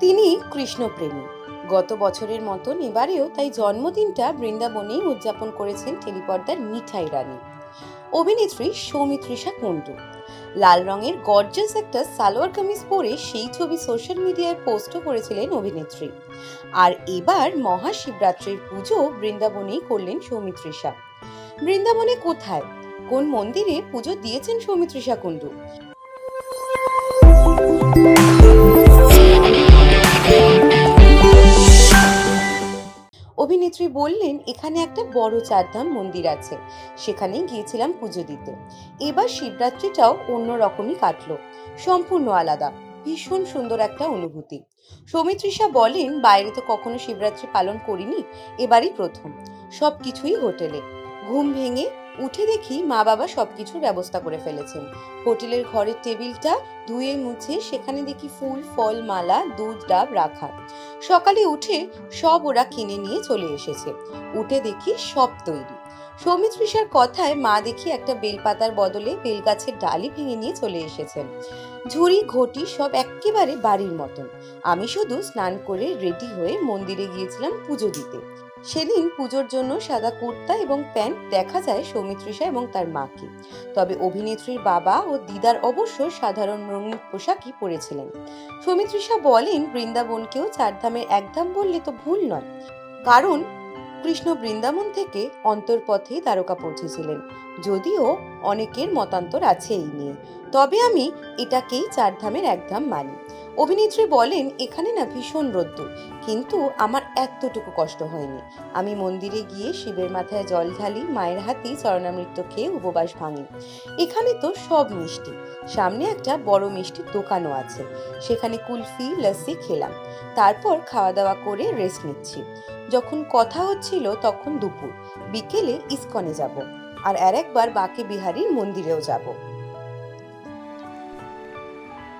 তিনি কৃষ্ণপ্রেমী। গত বছরের মতন এবারেও তাই জন্মদিনটা বৃন্দাবনেই উদযাপন করেছেন টেলিপর্দার মিঠাই রানী। অভিনেত্রী সৌমিত্রিষা কুণ্ডু। লাল রঙের গর্জাস একটা সালোয়ার কামিজ পরে সেই ছবি সোশ্যাল মিডিয়ায় পোস্টও করেছিলেন অভিনেত্রী। আর এবার মহাশিবরাত্রির পুজো বৃন্দাবনেই করলেন সৌমিত্রিষা বৃন্দাবনে কোথায়? কোন মন্দিরে পুজো দিয়েছেন সৌমিত্রিষা কুণ্ডু? অভিনেত্রী বললেন, এখানে একটা বড় চারধাম মন্দির আছে। সেখানেই গিয়েছিলাম পুজো দিতে। এবার শিবরাত্রিটাও অন্য রকমই কাটলো। সম্পূর্ণ আলাদা। ভীষণ সুন্দর একটা অনুভূতি। সৌমিত্রিষা বলেন, বাইরে তো কখনো শিবরাত্রি পালন করিনি। এবারই প্রথম। সব কিছুই হোটেলে। ঘুম ভেঙে উঠে দেখি মা বাবা সব কিছুর ব্যবস্থা করে ফেলেছেন। হোটেলের ঘরের টেবিলটা ধুয়ে মুছে সেখানে দেখি ফুল, ফল, মালা, দুধ, ডাব রাখা। সকালে উঠে সব ওরা কিনে নিয়ে চলে এসেছে। উঠে দেখি সব তৈরি। সৌমিত্রিষার কথায় মা দেখি একটা বেলপাতার বদলে বেলগাছের ডালি ভেঙে নিয়ে চলে এসেছেন ঝুড়ি, ঘটি সব একেবারে বাড়ির মতন। আমি শুধু স্নান করে রেডি হয়ে মন্দিরে গিয়েছিলাম পুজো দিতে। সেদিন পুজোর জন্য সাদা কুর্তা এবং প্যান্ট দেখা যায় সৌমিত্রিষা এবং তার মাকে। তবে অভিনেত্রীর বাবা ও দিদার অবশ্য সাধারণ রঙিন পোশাকই পরেছিলেন। সৌমিত্রিষা বলেন, বৃন্দাবনকেও চারধামের একধাম বললে তো ভুল নয়। কারণ কৃষ্ণ বৃন্দাবন থেকে অন্তর্পথে দ্বারকা পৌঁছেছিলেন। যদিও অনেকের মতান্তর আছে এই নিয়ে। তবে আমি এটাকেই চারধামের একধাম মানি। অভিনেত্রী বলেন, এখানে না ভীষণ রোদ্দুর, কিন্তু আমার এতটুকু কষ্ট হয়নি। আমি মন্দিরে গিয়ে শিবের মাথায় জল ঢালি, মায়ের হাতেই চরণামৃত্য খেয়ে উপবাস ভাঙি। এখানে তো সব মিষ্টি। সামনে একটা বড় মিষ্টির দোকানও আছে। সেখানে কুলফি, লস্যি খেলাম। তারপর খাওয়া দাওয়া করে রেস্ট নিচ্ছি। যখন কথা হচ্ছিল তখন দুপুর। বিকেলে ইস্কনে যাব। আর আর একবার বাঁকে বিহারীর মন্দিরেও যাব।